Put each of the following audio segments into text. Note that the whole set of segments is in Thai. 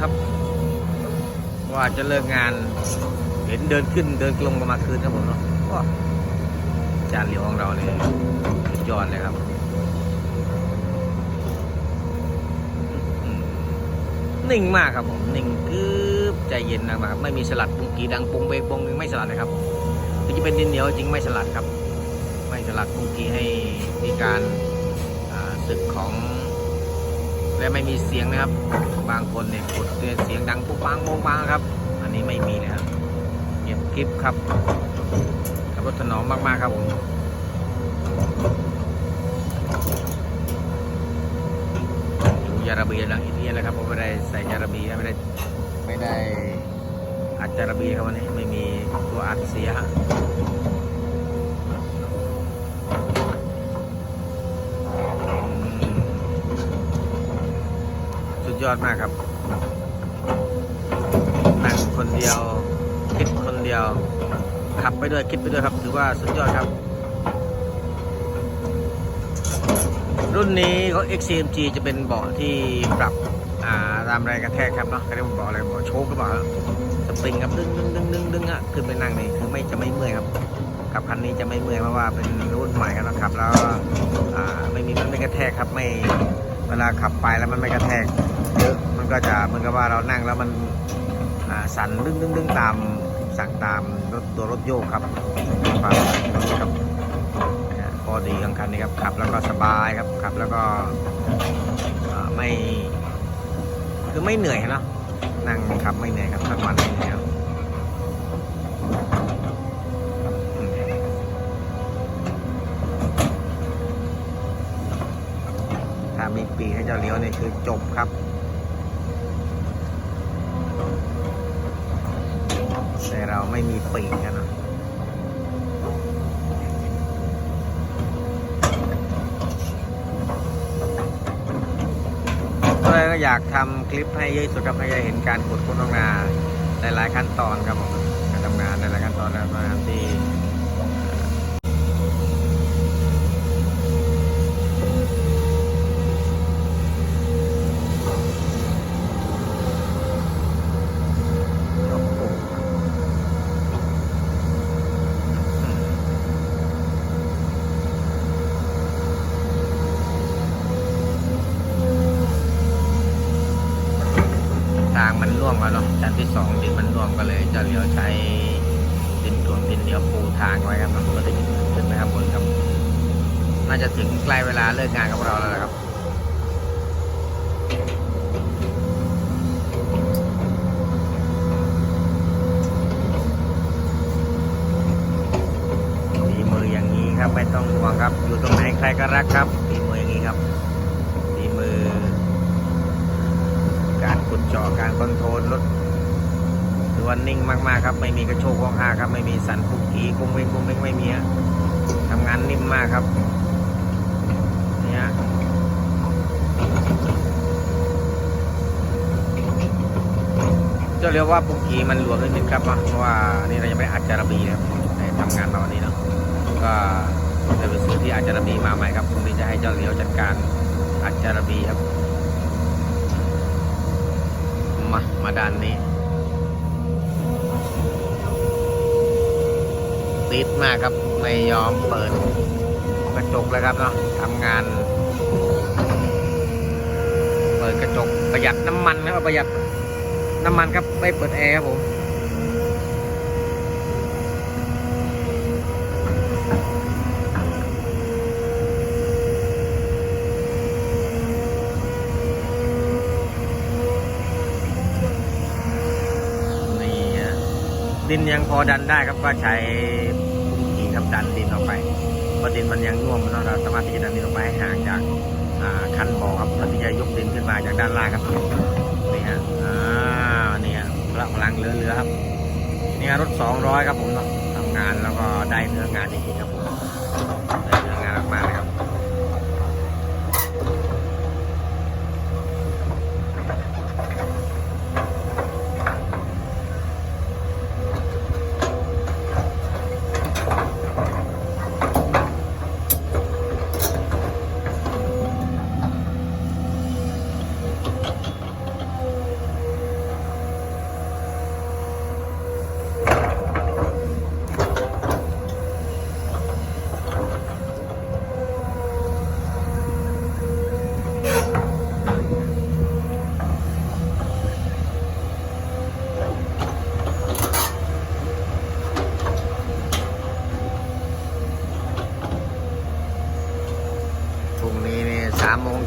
ครับ ว่าจะเลิกงาน เห็นเดินขึ้นเดินลงประมาคืนครับผมเนาะว้าจานเหลียวของเราเนี่ยสุดยอดเลยครับนิ่งมากครับผมนิ่งกึบใจเย็นมากๆไม่มีสลัดปุงกีดังปุงเบงปงไม่สลัดเลยครับถึงจะเป็นดินเหนียวจริงไม่สลัดครับ ไม่สลัดปุงกีให้มีการอ่าสึกของ และไม่มีเสียงนะครับ บางคนเนี่ยกดเสียงดังปุ๊บปังโมงปังครับ อันนี้ไม่มีนะครับเก็บคลิปครับขับรถถนอมมาก ๆ ครับผมอยู่ยาระเบียหลังอินเดียแล้วครับผมไม่ได้ใส่ยาระเบียไม่ได้ไม่ได้อัดยาระเบียครับวันนี้ไม่มีตัวอัดเสียฮะอืม สุด ยอดมากครับนั่งคนเดียว คิดคนเดียว ขับไปด้วยคิดไปด้วยครับ ถือว่าสุดยอดครับ รุ่นนี้เขา XCMG จะเป็นเบาะที่ปรับอ่าตามแรงกระแทกครับเนาะเขาเรียกว่าเบาะอะไรเบาะโชคหรือเปล่าสปริงครับดึงดึงดึงดึงดึงอะขึ้นไปนั่งนี่คือไม่จะไม่เมื่อยครับกับคันนี้จะไม่เมื่อยเพราะว่าเป็นรุ่นใหม่ครับนะครับ แล้วไม่มีมันไม่กระแทกครับไม่เวลาขับไปแล้วมันไม่กระแทก ก็จะเหมือนกับว่าเรานั่งแล้วมันสั่นดึ้งดึงดึงตามสั่งตามรถตัวรถโยกครับความครับนะฮะข้อดีของคันนี้ครับขับแล้วก็สบายครับขับแล้วก็ไม่คือไม่เหนื่อยนะนั่งขับไม่เหนื่อยครับทั้งวันไม่เหนื่อยครับถ้ามีปีให้เจ้าเลี้ยวเนี่ยคือจบครับ แต่เราไม่มีปีกกันนะก็เลยก็อยากทำคลิปให้เยอะที่สุดครับให้ได้เห็นการขุดค้นโรงานหลายๆขั้นตอนครับผมการทำงานหลายๆขั้นตอนนะครับที่โอ้โหอืมทางมันร่วงแล้วเนาะชั้นที่สองดินมันร่วงก็เลยเจะเลี้ยวใช้ดินกลวงดินเหนียวปูทางไว้ครับมันก็จะขึ้นไปข้างบนครับ น่าจะถึงใกล้เวลาเลิกงานของเราแล้วนะครับฝีมืออย่างนี้ครับไม่ต้องห่วงครับ อยู่ตรงไหนใครก็รักครับฝีมืออย่างนี้ครับฝีมือ การขุดเจาะการคอนโทรลรถตัวนิ่งมากๆครับ ไม่มีกระโชกห้องห้าครับ ไม่มีสันปุกกีกุ้งเวงกุ้งเวงไม่มีฮะทำงานนิ่มมากครับนี่ฮะ จะเรียกว่าปุกกีมันหลวมนิดนึงครับเพราะว่านี่เรายังไม่ได้อัดจารบีนะครับในทำงานมาวันนี้เนาะก็จะไปซื้อที่อัดจารบีมาใหม่ครับพรุ่งนี้จะให้เจ้าเลียวจัดการอัดจารบีครับ มามาด้านนี้ ติดมากครับไม่ยอมเปิดกระจกเลยครับเนาะทำงาน เปิดกระจกประหยัดน้ำมันนะครับประหยัด น้ำมันครับไม่เปิดแอร์ครับผมนี่ดินยังพอดันได้ครับก็ใช้พุ่งขี่ครับดันดินออกไปเพราะดินมันยังน่วมเนะเราสามารถที่จะดันดินออกไปให้ห่างจากคันบ่อครับเพื่อที่จะยกดินขึ้นมาจากด้านล่างครับ เหลือๆครับนี่ฮะรถ200ครับผมทำงานแล้วก็ได้เนื้องานจริงๆครับผม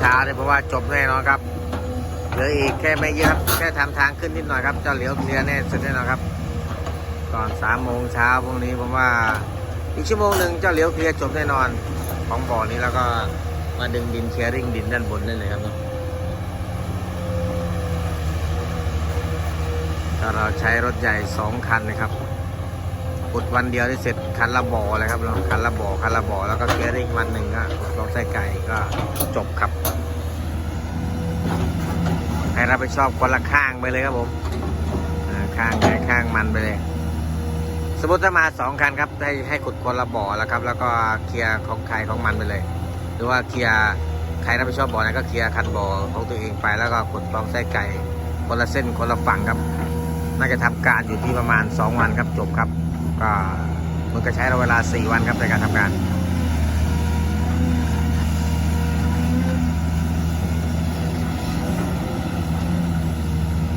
ช้าเนี่ยเพราะว่าจบแน่นอนครับเหลืออีกแค่ไม่เยอะครับแค่ทำทางขึ้นนิดหน่อยครับเจ้าเหลียวเคลียร์แน่สร็จแน่นอนครับ ก่อนสามโมงเช้าพรุ่งนี้ผมว่าอีกชั่วโมงหนึ่งเจ้าเหลียวเคลียร์จบแน่นอน ของบ่อนี้แล้วก็มาดึงดินเคลียร์ริ่งดินด้านบนได้เลยครับเราใช้รถใหญ่สองคันนะครับ ขุดวันเดียวได้เสร็จคันละบ่อเลยครับเราคันละบ่อคันละบ่อแล้วก็เคลียร์ริ่งวันหนึ่งก็ลองใส่ไก่ก็จบครับ ให้รับผิดชอบคนละข้างไปเลยครับผมข้างไหนข้างมันไปเลย สมมติถ้ามาสองคันครับให้ให้ขุดคนละบ่อแล้วครับ แล้วก็เคลียร์ของใครของมันไปเลย หรือว่าเคลียร์ใครรับผิดชอบบ่อไหนก็เคลียร์คันบ่อของตัวเองไปแล้วก็ขุดลองไส้ไก่คนละเส้นคนละฝั่งครับ น่าจะทำการอยู่ที่ประมาณ 2 วันครับจบครับ ก็มันก็ใช้เราเวลา 4 วันครับในการทำงาน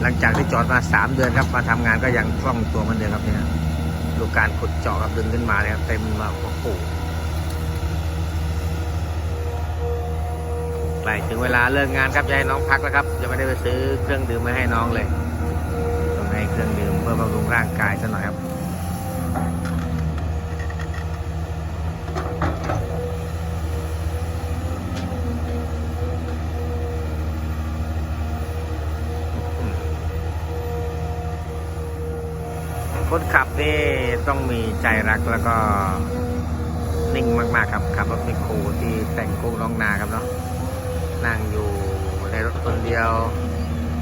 หลังจากที่จอดมา 3 เดือนครับมาทำงานก็ยังคล่องตัวเหมือนเดิมครับเนี่ยดูการขุดเจาะครับดึงขึ้นมาเลยครับเต็มมาโอ้โหใกล้ถึงเวลาเลิกงานครับจะให้น้องพักแล้วครับยังไม่ได้ไปซื้อเครื่องดื่มมาให้น้องเลยต้องให้เครื่องดื่มเพื่อบำรุงร่างกายซะหน่อยครับ คนขับนี่ ต้องมีใจรักแล้วก็นิ่งมาก ๆ ครับขับรถมคโครที่แต่งโค้งร้องนาครับเนาะนั่งอยู่ในรถคนเดียว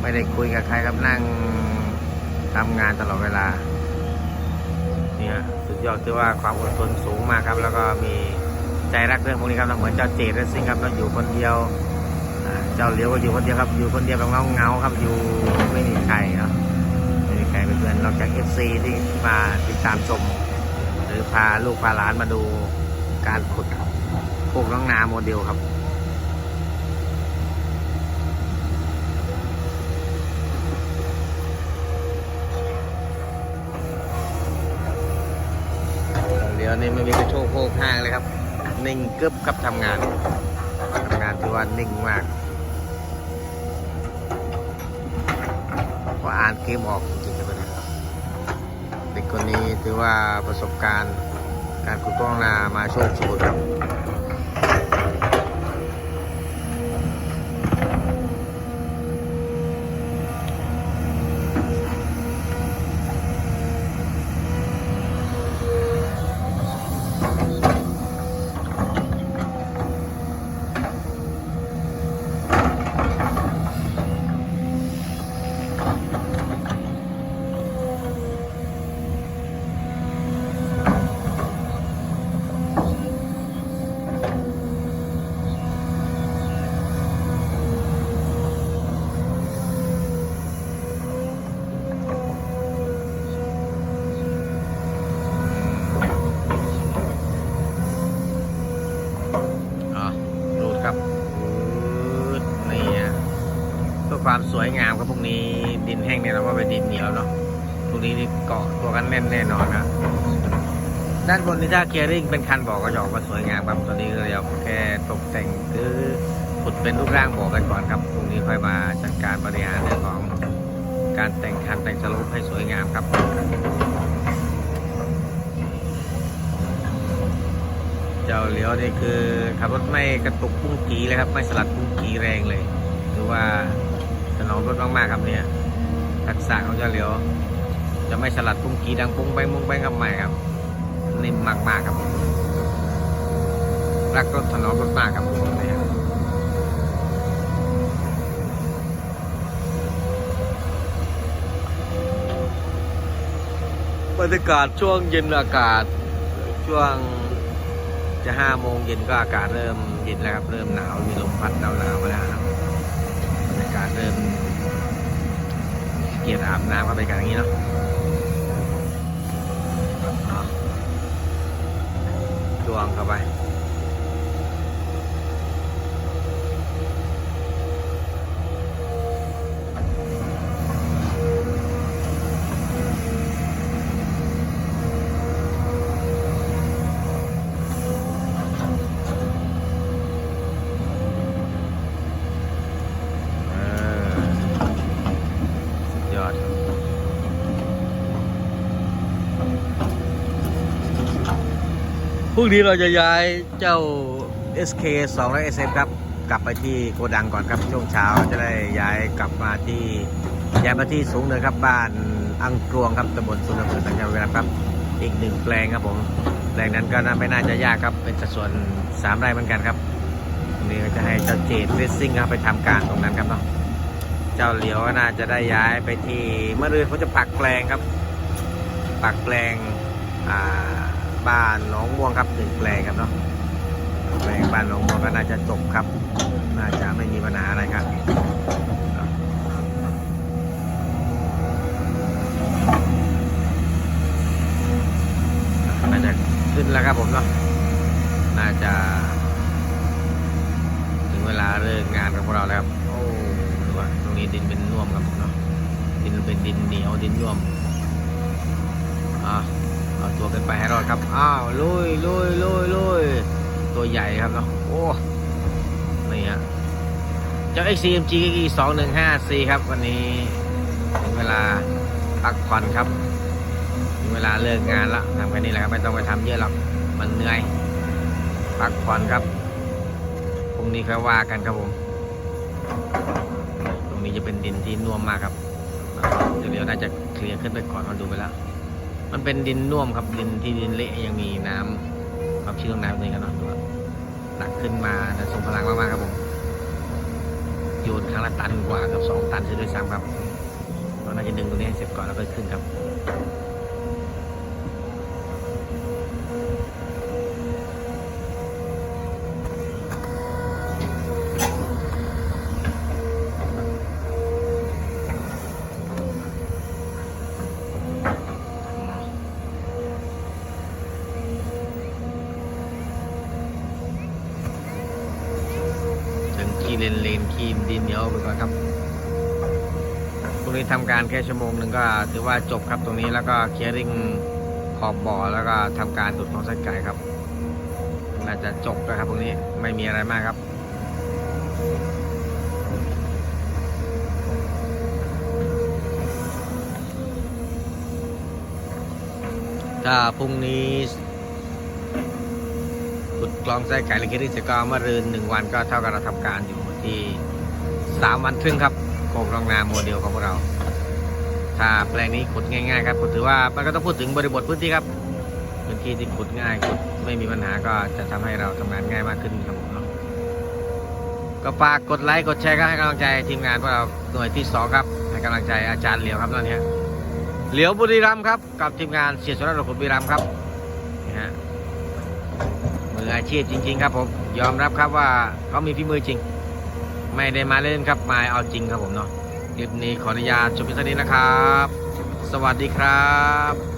ไม่ได้คุยกับใครครับนั่งทำงานตลอดเวลาเนี่ยสุดยอดที่ว่าความอดทนสูงมากครับ แล้วก็มีใจรักเรื่องพวกนี้ครับเหมือนเจ้าเจดและสิงครับเราอยู่คนเดียวเจ้าเลี้ยวก็อยู่คนเดียวครับ อยู่คนเดียวแบบเงาเงาครับอยู่ไม่มีใครเนาะ มีใครเป็นเอนอกจาก FC ที่มาติดตามชม หรือพาลูกพาหลานมาดูการขุดพวกน้องนาโมเดลครับเดี๋ยวนี้ไม่มีกระโชกโพกห้างเลยครับ นิ่งกึบครับทำงานทำงานถือว่านิ่งมากพออ่านเกมออก คนนี้ถือว่าประสบการณ์การขุดกล้องนามาโชคโชนครับ อ๋อรูดครับรูดนี่ฮะเพื่อความสวยงามครับพวกนี้ ดินแห้งเนี่ยเราก็เป็นดินเหนียวเนาะพวกนี้นี่เกาะตัวกันแน่นแน่นอนครับด้านบนนี่ถ้าเคลียร์ริ่งเป็นคันบ่อก็จะออกมาสวยงามครับตอนนี้เดี๋ยวแค่ตกแต่งคือขุดเป็นรูปร่างบ่อกันก่อนครับพรุ่งนี้ค่อยมาจัดการบริหารเรื่องของการแต่งคันแต่งสรุปให้สวยงามครับเจ้าเหลียวนี่คือขับรถไม่กระตุกปุ้งกีเลยครับ ไม่สลัดปุ้งกีแรงเลย หรือว่า ถนอมรถมากๆครับเนี่ยทักษะเของเจ้าเหลียวจะไม่สลัดปุ้งกีดังปุ้งไปมุ้งไปครับไม่ครับนิ่มมากๆครับรักรถถนอมรถมากครับเนี่ยบรรยากาศช่วงเย็นอากาศ ช่วงจะห้าโมงเย็นก็อากาศเริ่มเย็นแล้วครับ เริ่มหนาวมีลมพัดหนาวๆมาแล้วครับ เริ่มเกียรอาบน้ำก็ไปการอย่างนี้เนาะเนาะดวงเข้าไป พ รุ่งนี้เราจะย้ายเจ้า SK 2 0 0 SM ครับ กลับไปที่โกดังก่อนครับช่วงเช้าจะได้ย้ายกลับมาที่ย้ายมาที่สูงเนินครับบ้านอังกรวงครับตำบลสุนทรภูมิสังกัดเวลาครับ อีกหนึ่งแปลงครับผมแปลงนั้นก็น่าไม่น่าจะยากครับ เป็นสัดส่วนสามไร่เหมือนกันครับตรงนี้ก็จะให้เจ้าเจดเรสซิ่งครับไปทำการตรงนั้นครับเนาะเจ้าเหลียวก็น่าจะได้ย้ายไปที่เมื่อเรืนเขาจะปักแปลงครับ ปักแปลงอ่า บ้านหนองม่วงครับหนึ่งแปลงครับเนาะแปลงบ้านหนองม่วงก็น่าจะจบครับ น่าจะไม่มีปัญหาอะไรครับน่าจะขึ้นแล้วครับผมเนาะน่าจะถึงเวลาเลิกงานของพวกเราแล้วครับโอ้ดูว่าตรงนี้ดินเป็นน่วมครับผมเนาะดินเป็นดินเหนียวดินน่วมอะ เอาตัวกันไปให้รอดครับ อ้าวลุยลุยลุยลุยตัวใหญ่ครับเนาะ โอ้ นี่ฮะ เจ้า XCMG 2154ครับวันนี้ถึงเวลาพักผ่อนครับถึงเวลาเลิกงานละทำแค่นี้แหละครับไม่ต้องไปทำเยอะหรอก มันเหนื่อยพักผ่อนครับ พรุ่งนี้ค่อยว่ากันครับผม ตรงนี้จะเป็นดินที่น่วมมากครับเดี๋ยวเดี๋ยวน่าจะเคลียร์ขึ้นไปก่อนมาดูไปแล้ว มันเป็นดินน่วมครับดินที่ดินเละยังมีน้ำความชื้นของน้ำตรงนี้กันเนาะดูว่าหนักขึ้นมาแต่ทรงพลังมากๆครับผมโยนครั้งละตันกว่ากับสองตันเสียด้วยซ้ำครับเราน่าจะดึงตรงนี้ให้เสร็จก่อนแล้วก็ขึ้นครับ เลนเลนขี้ดินเหนียวไปก่อนครับตรงนี้ทำการแค่ชั่วโมงหนึ่งก็ถือว่าจบครับตรงนี้แล้วก็เคลียร์ริงขอบบ่อแล้วก็ทำการดูดของไส้ไก่ครับน่าจะจบแล้วครับตรงนี้ไม่มีอะไรมากครับถ้าพรุ่งนี้ขุดกลองไส้ไก่และเคริสก็มื่อรืนหนึ่งวันก็เท่ากับเราทำการอยู่ ที่สามวันครึ่งครับโครงรองนาโมเดลของพวกเรา ถ้าแปลงนี้ขุดง่าย ๆ ครับผมถือว่ามันก็ต้องพูดถึงบริบทพื้นที่ครับพื้นที่ที่ขุดง่ายขุดไม่มีปัญหาก็จะทำให้เราทำงานง่ายมากขึ้นครับผมเนาะก็ฝากกดไลค์กดแชร์ก็ให้กำลังใจทีมงานพวกเราหน่วยที่สองครับให้กำลังใจอาจารย์เหลียวครับตอนนี้เหลียวบุรีรัมครับกับทีมงานเสียสระรขุดบุรีรัมครับนี่ฮะมืออาชีพจริง ๆ ครับผมยอมรับครับว่าเขามีฝีมือจริง ไม่ได้มาเล่นครับมาเอาจริงครับผมเนาะคลิปนี้ขออนุญาตจบเพียงเท่านี้นะครับ สวัสดีครับ